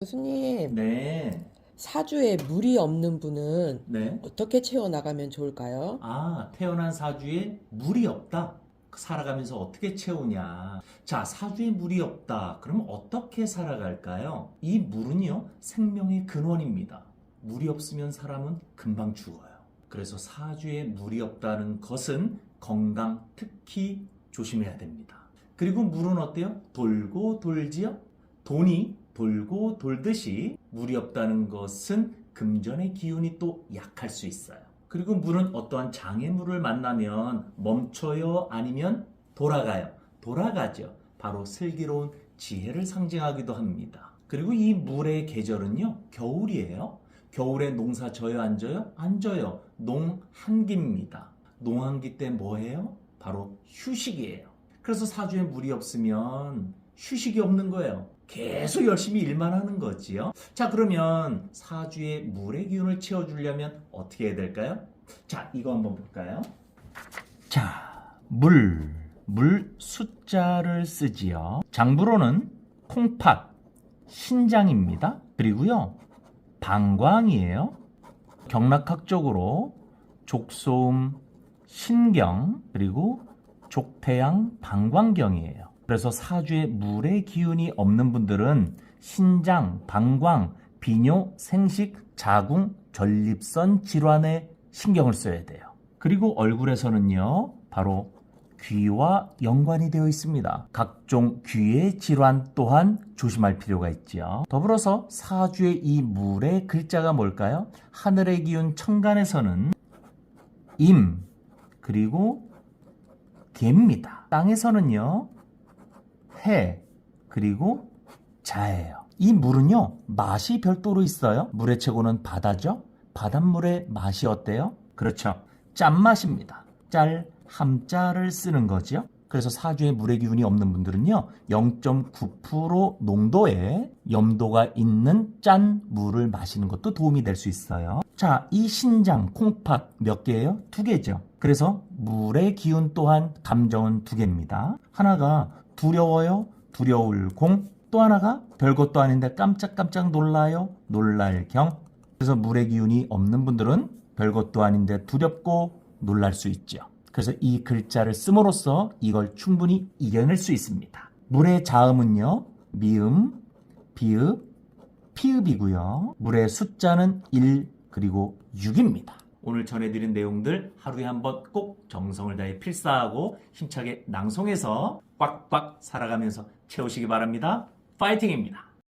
교수님, 네, 사주에 물이 없는 분은 네. 어떻게 채워나가면 좋을까요? 아, 태어난 사주에 물이 없다. 살아가면서 어떻게 채우냐. 자, 사주에 물이 없다. 그럼 어떻게 살아갈까요? 이 물은요, 생명의 근원입니다. 물이 없으면 사람은 금방 죽어요. 그래서 사주에 물이 없다는 것은 건강 특히 조심해야 됩니다. 그리고 물은 어때요? 돌고 돌지요? 돈이 돌고 돌듯이 물이 없다는 것은 금전의 기운이 또 약할 수 있어요. 그리고 물은 어떠한 장애물을 만나면 멈춰요? 아니면 돌아가요? 돌아가죠. 바로 슬기로운 지혜를 상징하기도 합니다. 그리고 이 물의 계절은요, 겨울이에요. 겨울에 농사 져요, 안 져요? 안 져요. 농한기입니다. 농한기 때 뭐예요? 바로 휴식이에요. 그래서 사주에 물이 없으면 휴식이 없는 거예요. 계속 열심히 일만 하는 거지요. 자, 그러면 사주에 물의 기운을 채워주려면 어떻게 해야 될까요? 자, 이거 한번 볼까요? 자, 물. 물 숫자를 쓰지요. 장부로는 콩팥, 신장입니다. 그리고요, 방광이에요. 경락학적으로 족소음, 신경, 그리고 족태양, 방광경이에요. 그래서 사주에 물의 기운이 없는 분들은 신장, 방광, 비뇨, 생식, 자궁, 전립선 질환에 신경을 써야 돼요. 그리고 얼굴에서는요, 바로 귀와 연관이 되어 있습니다. 각종 귀의 질환 또한 조심할 필요가 있지요. 더불어서 사주의 이 물의 글자가 뭘까요? 하늘의 기운 천간에서는 임, 그리고 개입니다. 땅에서는요, 해, 그리고 자예요. 이 물은요, 맛이 별도로 있어요. 물의 최고는 바다죠? 바닷물의 맛이 어때요? 그렇죠. 짠맛입니다. 짤, 함자를 쓰는 거죠. 그래서 사주에 물의 기운이 없는 분들은요, 0.9% 농도의 염도가 있는 짠 물을 마시는 것도 도움이 될 수 있어요. 자, 이 신장, 콩팥 몇 개예요? 두 개죠. 그래서 물의 기운 또한 감정은 두 개입니다. 하나가 두려워요, 두려울 공. 또 하나가 별것도 아닌데 깜짝깜짝 놀라요, 놀랄 경. 그래서 물의 기운이 없는 분들은 별것도 아닌데 두렵고 놀랄 수 있죠. 그래서 이 글자를 씀으로써 이걸 충분히 이겨낼 수 있습니다. 물의 자음은요, 미음, 비읍, 피읍이고요. 물의 숫자는 1 그리고 6입니다. 오늘 전해드린 내용들 하루에 한 번 꼭 정성을 다해 필사하고 힘차게 낭송해서 꽉꽉 살아가면서 채우시기 바랍니다. 파이팅입니다.